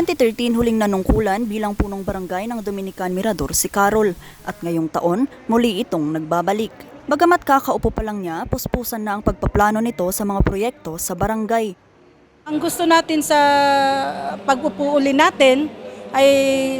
2013 huling nanungkulan bilang punong barangay ng Dominican Mirador si Carol at ngayong taon muli itong nagbabalik. Bagamat kakaupo pa lang niya, puspusan na ang pagpaplano nito sa mga proyekto sa barangay. Ang gusto natin sa pag-upo uli natin ay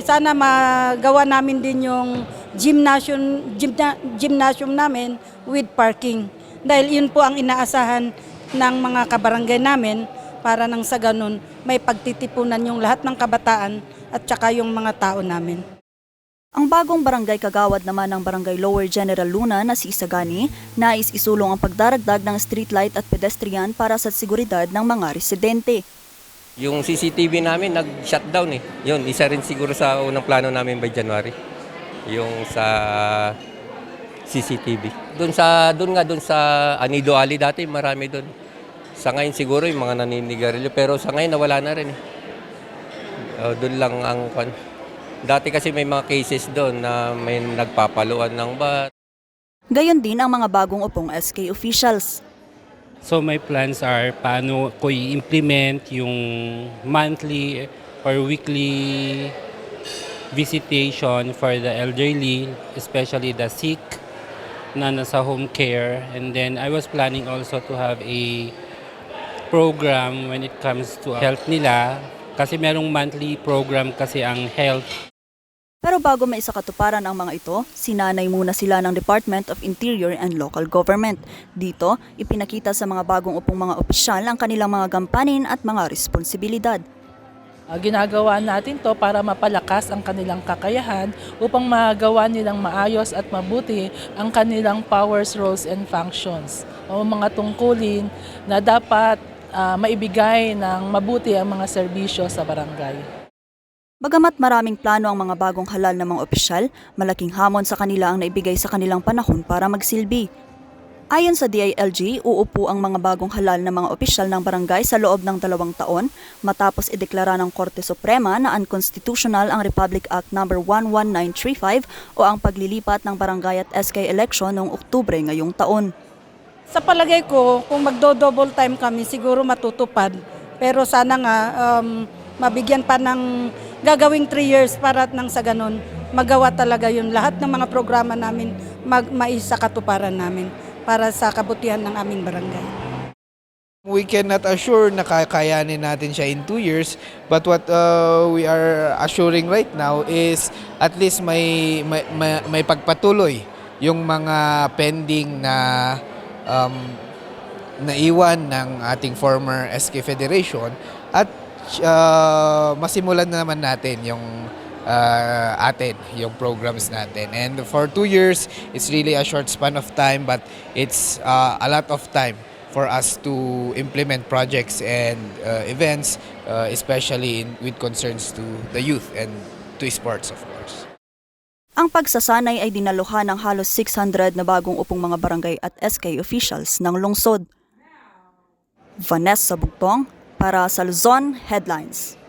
sana magawa namin din yung gymnasium, gymna, gymnasium namin with parking. Dahil yun po ang inaasahan ng mga kabarangay namin para nang sa ganun may pagtitipunan yung lahat ng kabataan at saka yung mga tao namin. Ang bagong barangay kagawad naman ng Barangay Lower General Luna na si Isagani, nais isulong ang pagdaragdag ng streetlight at pedestrian para sa seguridad ng mga residente. Yung CCTV namin nag-shutdown eh. Yun, isa rin siguro sa unang plano namin by January. Yung sa CCTV. Doon sa doon nga doon sa Anido Ali dati marami doon. Sa ngayon siguro yung mga naninigarilyo pero sa ngayon nawala na rin eh. Uh, doon lang ang. Dati kasi may mga cases doon na may nagpapaluan ng bat. Gayon din ang mga bagong upong SK officials. So my plans are paano ko i-implement yung monthly or weekly visitation for the elderly, especially the sick na nasa home care. And then I was planning also to have a program when it comes to health nila kasi merong monthly program kasi ang health Pero bago may isakatuparan ang mga ito, sinanay muna sila ng Department of Interior and Local Government. Dito, ipinakita sa mga bagong upong mga opisyal ang kanilang mga gampanin at mga responsibilidad. Uh, ginagawa natin to para mapalakas ang kanilang kakayahan upang magawa nilang maayos at mabuti ang kanilang powers, roles, and functions. O mga tungkulin na dapat uh, maibigay ng mabuti ang mga serbisyo sa barangay. Bagamat maraming plano ang mga bagong halal ng mga opisyal, malaking hamon sa kanila ang naibigay sa kanilang panahon para magsilbi. Ayon sa DILG, uupo ang mga bagong halal ng mga opisyal ng barangay sa loob ng dalawang taon matapos ideklara ng Korte Suprema na unconstitutional ang Republic Act No. 11935 o ang paglilipat ng barangay at SK election noong Oktubre ngayong taon. Sa palagay ko, kung magdo-double time kami, siguro matutupad. Pero sana nga, um, mabigyan pa ng gagawing 3 years para nang sa ganun, magawa talaga yun. Lahat ng mga programa namin, mag, maisa katuparan namin para sa kabutihan ng aming barangay. We cannot assure na kakayanin natin siya in two years, but what uh, we are assuring right now is at least may, may, may, may pagpatuloy yung mga pending na um, naiwan ng ating former SK Federation at uh, masimulan na naman natin yung uh, atin, yung programs natin. And for two years, it's really a short span of time, but it's uh, a lot of time for us to implement projects and uh, events, uh, especially in, with concerns to the youth and to sports, of course. Ang pagsasanay ay dinaluhan ng halos 600 na bagong upong mga barangay at SK officials ng lungsod. Vanessa Bugtong para sa Luzon Headlines.